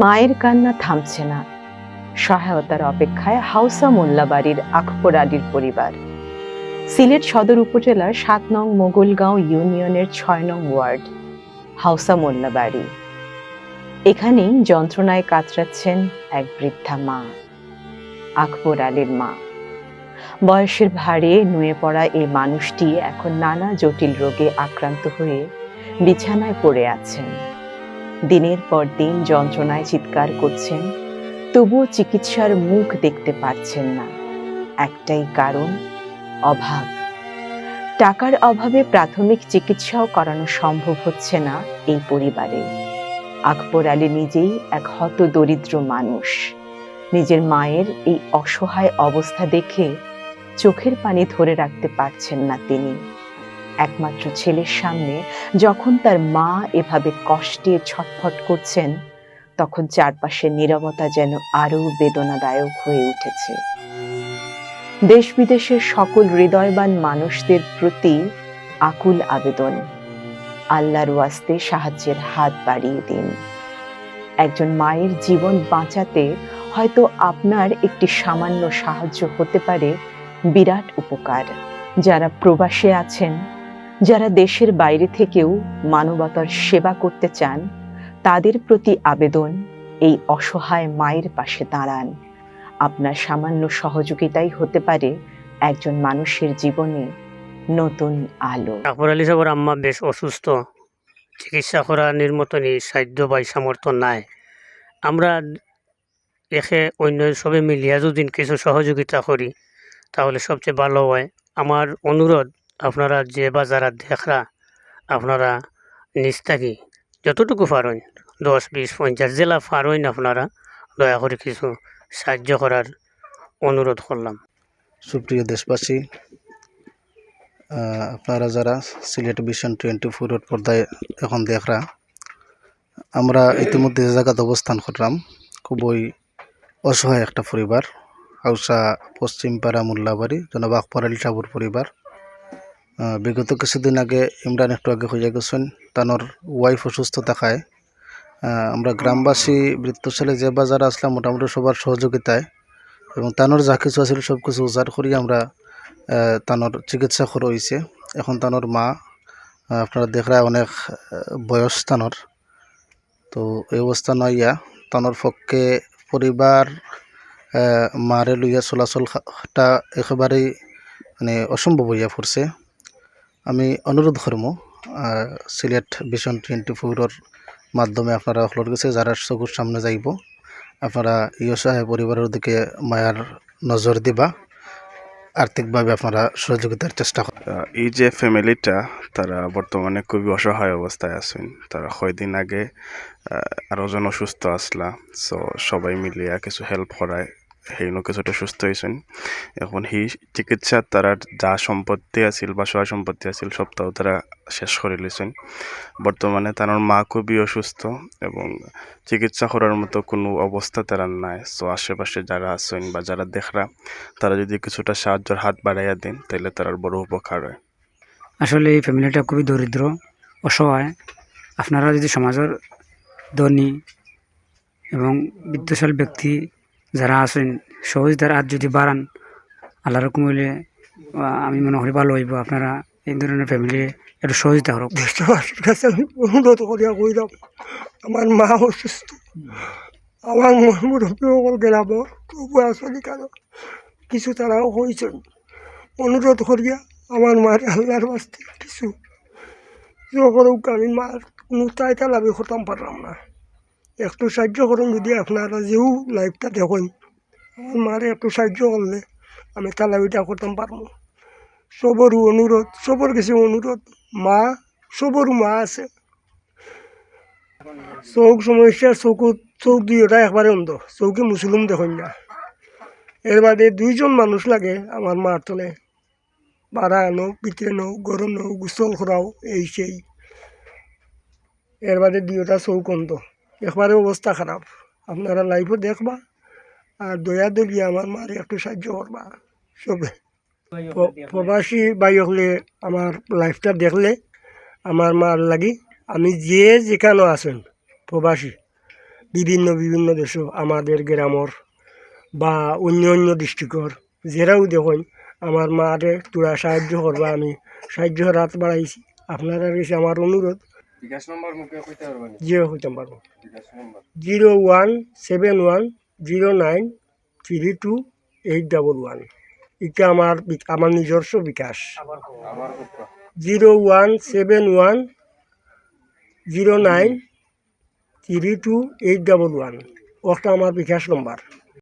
মায়ের কান্না থামছে না। সহায়তার অপেক্ষায় হাউসা মোল্লাবাড়ির আকবর আলীর পরিবার। সিলেট সদর উপজেলার সাত নং মোগলগাঁও ইউনিয়নের ছয় নং ওয়ার্ড হাউসা মোল্লাবাড়ি। এখানেই যন্ত্রণায় কাতরাচ্ছেন এক বৃদ্ধা মা আকবর আলীর মা। বয়সের ভারে নুয়ে পড়া এই মানুষটি এখন নানা জটিল রোগে আক্রান্ত হয়ে বিছানায় পড়ে আছেন। দিনের পর দিন যন্ত্রণায় চিৎকার করছেন, তবুও চিকিৎসার মুখ দেখতে পাচ্ছেন না। একটাই কারণ, অভাব। টাকার অভাবে প্রাথমিক চিকিৎসাও করানো সম্ভব হচ্ছে না এই পরিবারে। আকবর আলী নিজেই এক হত দরিদ্র মানুষ। নিজের মায়ের এই অসহায় অবস্থা দেখে চোখের পানি ধরে রাখতে পারছেন না তিনি। একমাত্র ছেলের সামনে যখন তার মা এভাবে কষ্টে ছটফট করছেন, তখন চারপাশের নীরবতা যেন আরও বেদনাদায়ক হয়ে উঠেছে। দেশ বিদেশের সকল হৃদয়বান মানুষদের প্রতি আকুল আবেদন। আল্লাহর ওয়াস্তে সাহায্যের হাত বাড়িয়ে দিন। একজন মায়ের জীবন বাঁচাতে হয়তো আপনার একটি সামান্য সাহায্য হতে পারে বিরাট উপকার। যারা প্রবাসে আছেন, যারা দেশের বাইরে থেকেও মানবতার সেবা করতে চান, তাদের প্রতি আবেদন এই অসহায় মায়ের পাশে দাঁড়ান। আপনার সামান্য সহযোগিতাই হতে পারে একজন মানুষের জীবনে নতুন আলো। আকবর আলী সাহেবের আম্মা বেশ অসুস্থ। চিকিৎসা করার মতনই সাধ্য বা সামর্থ্য নাই। আমরা একে অন্য সবে মিলিয়া যদি কিছু সহযোগিতা করি তাহলে সবচেয়ে ভালো হয়। আমার অনুরোধ, আপনারা যে বা যারা দেখরা, আপনারা নিজ থাকি। যতটুকু পারেন, দশ, বিশ, পঞ্চাশ, জেলা পারেন আপনারা, দয়া করে কিছু সাহায্য করার অনুরোধ করলাম। সুপ্রিয় দেশবাসী আপনারা যারা সিলেট ভিশন টোয়েন্টি ফোরের পর্দায় এখন দেখরা, আমরা ইতিমধ্যে জায়গাতে অবস্থান করলাম, খুবই অসহায় একটা পরিবার। হাউসা পশ্চিমপাড়া মোল্লাবাড়ি, জনাব আকবর আলী সাবুর পরিবার। বিগত কিছুদিন আগে ইমরান একটু আগে হয়ে গেছেন। তানোর ওয়াইফ অসুস্থ থাকায় আমরা গ্রামবাসী বৃত্তশালে যে বাজার আসলাম, মোটামুটি সবার সহযোগিতায়। এবং তানোর যা কিছু আছিল সব কিছু উজাড় করি আমরা তানোর চিকিৎসা করা হয়েছে এখন তানোর মা আপনারা দেখরা অনেক বয়স তানোর। তো এই অবস্থা নইয়া তানোর পক্ষে পরিবার মারে লইয়া চলাচলটা একেবারেই মানে অসম্ভব হইয়া পড়ছে আমি অনুরোধ করব সিলেট ভিশন টোয়েন্টি ফোরের মাধ্যমে আপনারা সকলের কাছে যারা চকুর সামনে যাইব আপনারা এই অসহায় পরিবারের দিকে মায়ার নজর দিবা আর্থিকভাবে আপনারা সহযোগিতার চেষ্টা করবেন আহ, এই যে ফ্যামিলিটা তারা বর্তমানে খুবই অসহায় অবস্থায় আছেন। তারা কয়দিন আগে আহ, আরও জন অসুস্থ আসলা সো সবাই মিলিয়া কিছু হেল্প করায়। সেইনো কিছুটা সুস্থ হয়েছেন। এখন সেই চিকিৎসাত তারা যা সম্পত্তি আছিল বা সহায় সম্পত্তি আছিল, সবটাও তারা শেষ করে লিছেন বর্তমানে তার মা খুবই অসুস্থ এবং চিকিৎসা করার মতো কোনো অবস্থা তারা নাই। সো আশেপাশে যারা আছেন বা যারা দেখরা, তারা যদি কিছুটা সাহায্যের হাত বাড়াইয়া দেন তাহলে তার বড় উপকার হয়। আসলে এই ফ্যামিলিটা খুবই দরিদ্র, অসহায়। আপনারা যদি সমাজের ধনী এবং বিত্তশাল ব্যক্তি যারা আছেন সহজতার হাত যদি বাড়ান আল্লাহ রকম হইলে আমি মনে করি ভালো হইব। আপনারা এই ধরনের ফ্যামিলি একটু সহযোগিতা করো দেশবাসীর করিয়া কইলাম, আমার মা অসুস্থ। আমার মুরব্বী সকল গেলাম, তবু আসলে কেন? কিছু তারাও হয়েছেন অনুরোধ করিয়া আমার মার আল্লাহর বাস্তে কিছু সকলকে আমি মার কোনো তাইতা লাভে করতাম পারলাম না। একটু সাহায্য করুন যদি আপনারা যেও লাইফটা দেখুন। আমার মারে একটু সাহায্য করলে আমি তালাবিটা করতাম পারব। সবরও অনুরোধ, সবর কিছু অনুরোধ, মা সবরও মা আছে। চৌক সমস্যা চকুত চৌক দুইটা একবারে অন্ধ চৌকে মুসলিম দেখুন না। এর বাদে দুইজন মানুষ লাগে আমার মার তলে। বাড়া আনো, পিঠে নৌ গরম নৌ গোসল করাও, এই সেই। এর বাদে দুইটা চৌক অন্ধ। একবারে অবস্থা খারাপ। আপনারা লাইফও দেখবা আর দয়া দলিয়ে আমার মারে একটু সাহায্য করবা। সবে। প্রবাসী বাই হলে আমার লাইফটা দেখলে আমার মার লাগি। আমি যে যেখানে আছেন, প্রবাসী, বিভিন্ন বিভিন্ন দেশ, আমাদের গ্রামর বা অন্য অন্য ডিস্ট্রিক্টর যেরাও দেখুন, আমার মারে তোরা সাহায্য করবা, আমি সাহায্য রাত বাড়াইছি। আপনারা কাছে আমার অনুরোধ জিরো হইতে পারব। Zero one seven one zero nine three two eight double one. এটা আমার আমার নিজস্ব bKash. Zero one seven one zero nine three two eight double one. ওটা আমার বিকাশ নম্বর।